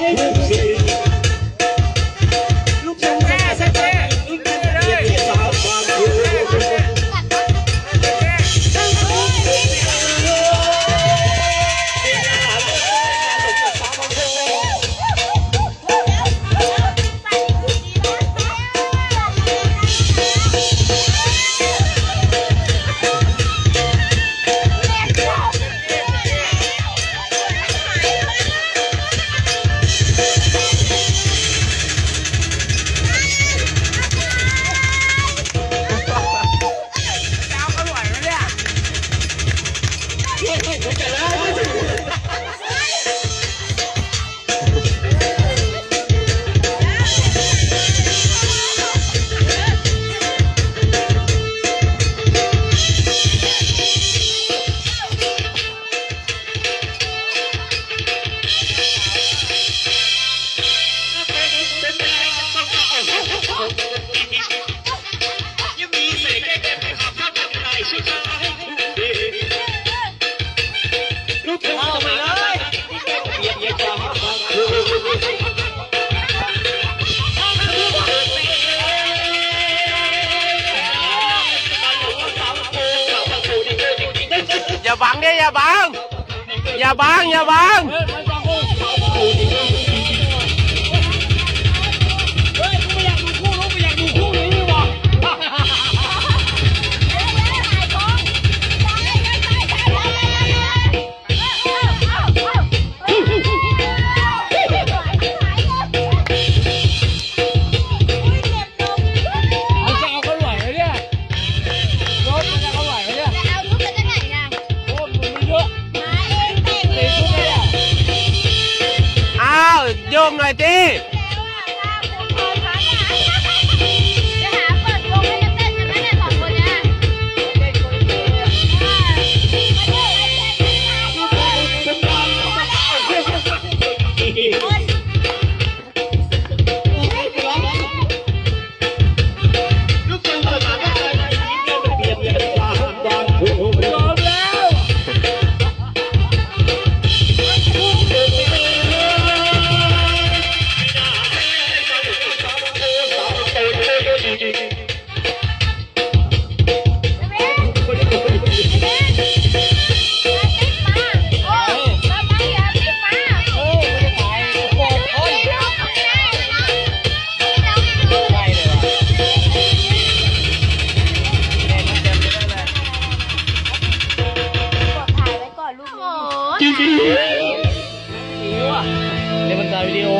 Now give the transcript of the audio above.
Thank you. Ojalá. อยาบัง อย่าบางอย่าบาง โยกหน่อยดิ จริงๆ นี่มันตายวิดีโอ